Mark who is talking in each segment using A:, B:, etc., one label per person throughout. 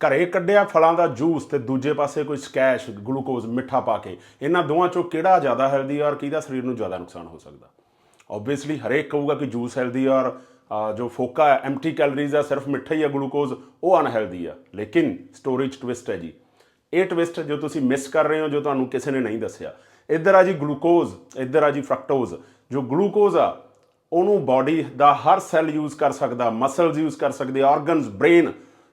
A: ਘਰੇ ਕੱਢਿਆ ਫਲਾਂ ਦਾ ਜੂਸ ਤੇ ਦੂਜੇ ਪਾਸੇ ਕੋਈ ਸਕੈਸ਼, ਗਲੂਕੋਜ਼ ਮਿੱਠਾ ਪਾ ਕੇ। ਇਹਨਾਂ ਦੋਵਾਂ ਚੋਂ ਕਿਹੜਾ ਜ਼ਿਆਦਾ ਹੈਲਦੀ ਔਰ ਕਿਹਦਾ ਸਰੀਰ ਨੂੰ ਜ਼ਿਆਦਾ ਨੁਕਸਾਨ ਹੋ ਸਕਦਾ? ਆਬਵੀਅਸਲੀ ਹਰੇਕ ਕਹੂਗਾ ਕਿ ਜੂਸ ਹੈਲਦੀ ਔਰ ਜੋ ਫੋਕਾ ਹੈ ਐਮਟੀ ਕੈਲਰੀਜ਼ ਆ, ਸਿਰਫ ਮਿੱਠਾ ਹੀ ਆ ਗਲੂਕੋਜ਼, ਉਹ ਅਨਹੈਲਦੀ ਆ। ਲੇਕਿਨ ਸਟੋਰੇਜ ਟਵਿਸਟ ਹੈ ਜੀ। ਇਹ ਟਵਿਸਟ ਜੋ ਤੁਸੀਂ ਮਿਸ ਕਰ ਰਹੇ ਹੋ, ਜੋ ਤੁਹਾਨੂੰ ਕਿਸੇ ਨੇ ਨਹੀਂ ਦੱਸਿਆ। ਇੱਧਰ ਆ ਜੀ ਗਲੂਕੋਜ਼ ਇੱਧਰ ਆ ਜੀ ਫਰਕਟੋਜ਼ ਜੋ ਗਲੂਕੋਜ਼ ਆ, ਉਹਨੂੰ ਬਾਡੀ ਦਾ ਹਰ ਸੈੱਲ ਯੂਜ਼ ਕਰ ਸਕਦਾ ਮਸਲਸ ਯੂਜ਼ ਕਰ ਸਕਦੇ ਆਰਗਨਸ ਬ੍ਰੇਨ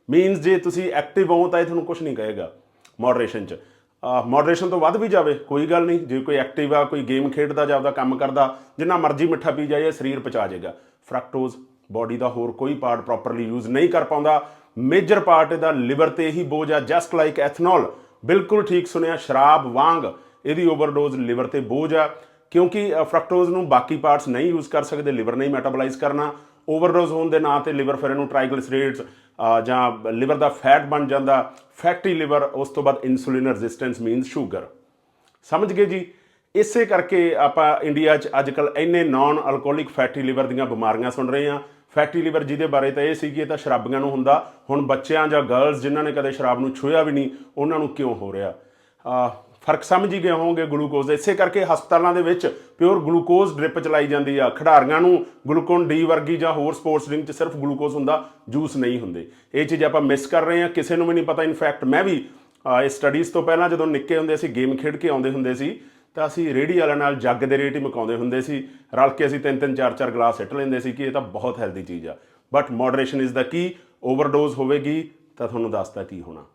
A: ਮੀਨਸ ਜੇ ਤੁਸੀਂ ਐਕਟਿਵ ਹੋ ਤਾਂ ਇਹ ਤੁਹਾਨੂੰ ਕੁਝ ਨਹੀਂ ਕਹੇਗਾ ਮੋਡਰੇਸ਼ਨ ਚ। ਮੋਡਰੇਸ਼ਨ ਤੋਂ ਵੱਧ ਵੀ ਜਾਵੇ, ਕੋਈ ਗੱਲ ਨਹੀਂ। ਜੇ ਕੋਈ ਐਕਟਿਵ ਆ, ਕੋਈ ਗੇਮ ਖੇਡਦਾ ਜਾਂ ਆਪਦਾ ਕੰਮ ਕਰਦਾ, ਜਿੰਨਾ ਮਰਜ਼ੀ ਮਿੱਠਾ ਪੀ ਜਾਏ, ਸਰੀਰ ਪਚਾ ਜਾਏਗਾ। ਫਰਕਟੋਜ਼ ਬਾਡੀ ਦਾ ਹੋਰ ਕੋਈ ਪਾਰਟ ਪ੍ਰੋਪਰਲੀ ਯੂਜ਼ ਨਹੀਂ ਕਰ ਪਾਉਂਦਾ। ਮੇਜਰ ਪਾਰਟ ਇਹਦਾ ਲਿਵਰ ਤੇ ਹੀ ਬੋਝ ਆ ਜਸਟ ਲਾਈਕ ਐਥਨੋਲ ਬਿਲਕੁਲ ਠੀਕ ਸੁਣਿਆ, ਸ਼ਰਾਬ, ਵਾਂਗ ਇਹਦੀ ਓਵਰਡੋਜ਼ ਲਿਵਰ ਤੇ ਬੋਝ ਆ। ਕਿਉਂਕਿ ਫਰਕਟੋਜ਼ ਨੂੰ ਬਾਕੀ ਪਾਰਟਸ ਨਹੀਂ ਯੂਜ਼ ਕਰ ਸਕਦੇ ਲਿਵਰ ਨਹੀਂ ਮੈਟਾਬੋਲਾਈਜ਼ ਕਰਨਾ। ਓਵਰਡੋਜ਼ ਹੋਣ ਦੇ ਨਾਂ ਤੇ ਲਿਵਰ ਫਿਰ ਇਹਨੂੰ ਟ੍ਰਾਈਗਲਿਸਰੀਡਸ ਜਾਂ ਲਿਵਰ ਦਾ ਫੈਟ ਬਣ ਜਾਂਦਾ ਫੈਟੀ ਲਿਵਰ ਉਸ ਤੋਂ ਬਾਅਦ ਇਨਸੂਲਿਨ ਰੈਜ਼ਿਸਟੈਂਸ ਮੀਨਸ ਸ਼ੂਗਰ ਸਮਝ ਗਏ ਜੀ? ਇਸੇ ਕਰਕੇ ਆਪਾਂ ਇੰਡੀਆ 'ਚ ਅੱਜਕੱਲ ਇੰਨੇ ਨਾਨ ਅਲਕੋਹਲਿਕ ਫੈਟੀ ਲਿਵਰ ਦੀਆਂ ਬਿਮਾਰੀਆਂ ਸੁਣ ਰਹੇ ਹਾਂ। ਫੈਟੀ ਲਿਵਰ ਜਿਹਦੇ ਬਾਰੇ ਤਾਂ ਇਹ ਸੀ ਕਿ ਇਹ ਤਾਂ ਸ਼ਰਾਬੀਆਂ ਨੂੰ ਹੁੰਦਾ। ਹੁਣ ਬੱਚਿਆਂ ਜਾਂ ਗਰਲਸ ਜਿਨ੍ਹਾਂ ਨੇ ਕਦੇ ਸ਼ਰਾਬ ਨੂੰ ਛੂਹਿਆ ਵੀ ਨਹੀਂ, ਉਹਨਾਂ ਨੂੰ ਕਿਉਂ ਹੋ ਰਿਹਾ? ਫ਼ਰਕ ਸਮਝ ਹੀ ਗਏ ਹੋਵੋਗੇ ਗਲੂਕੋਜ਼। ਇਸੇ ਕਰਕੇ ਹਸਪਤਾਲਾਂ ਦੇ ਵਿੱਚ ਪਿਓਰ ਗਲੂਕੋਜ਼ ਡ੍ਰਿਪ ਚਲਾਈ ਜਾਂਦੀ ਆ। ਖਿਡਾਰੀਆਂ ਨੂੰ ਗਲੂਕੋਨ ਡੀ ਵਰਗੀ ਜਾਂ ਹੋਰ ਸਪੋਰਟਸ ਡਰਿੰਕ 'ਚ ਸਿਰਫ ਗਲੂਕੋਜ਼ ਹੁੰਦਾ, ਜੂਸ ਨਹੀਂ ਹੁੰਦੇ। ਇਹ ਚੀਜ਼ ਆਪਾਂ ਮਿਸ ਕਰ ਰਹੇ ਹਾਂ, ਕਿਸੇ ਨੂੰ ਵੀ ਨਹੀਂ ਪਤਾ। ਇਨਫੈਕਟ ਮੈਂ ਵੀ ਇਹ ਸਟੱਡੀਜ਼ ਤੋਂ ਪਹਿਲਾਂ ਜਦੋਂ ਨਿੱਕੇ ਹੁੰਦੇ ਸੀ, ਗੇਮ ਖੇਡ ਕੇ ਆਉਂਦੇ ਹੁੰਦੇ ਸੀ, ਤਾਂ ਅਸੀਂ ਰੇੜੀ ਵਾਲਿਆਂ ਨਾਲ ਜੱਗ ਦੇ ਰੇਟ ਹੀ ਮਕਾਉਂਦੇ ਹੁੰਦੇ ਸੀ। ਰਲ ਕੇ ਅਸੀਂ ਤਿੰਨ ਤਿੰਨ ਚਾਰ ਚਾਰ ਗਲਾਸ ਸਿੱਟ ਲੈਂਦੇ ਸੀ ਕਿ ਇਹ ਤਾਂ ਬਹੁਤ ਹੈਲਦੀ ਚੀਜ਼ ਆ। But moderation is the key overdose ਹੋਵੇਗੀ, ਤਾਂ ਤੁਹਾਨੂੰ ਦੱਸਦਾ ਕੀ ਹੋਣਾ।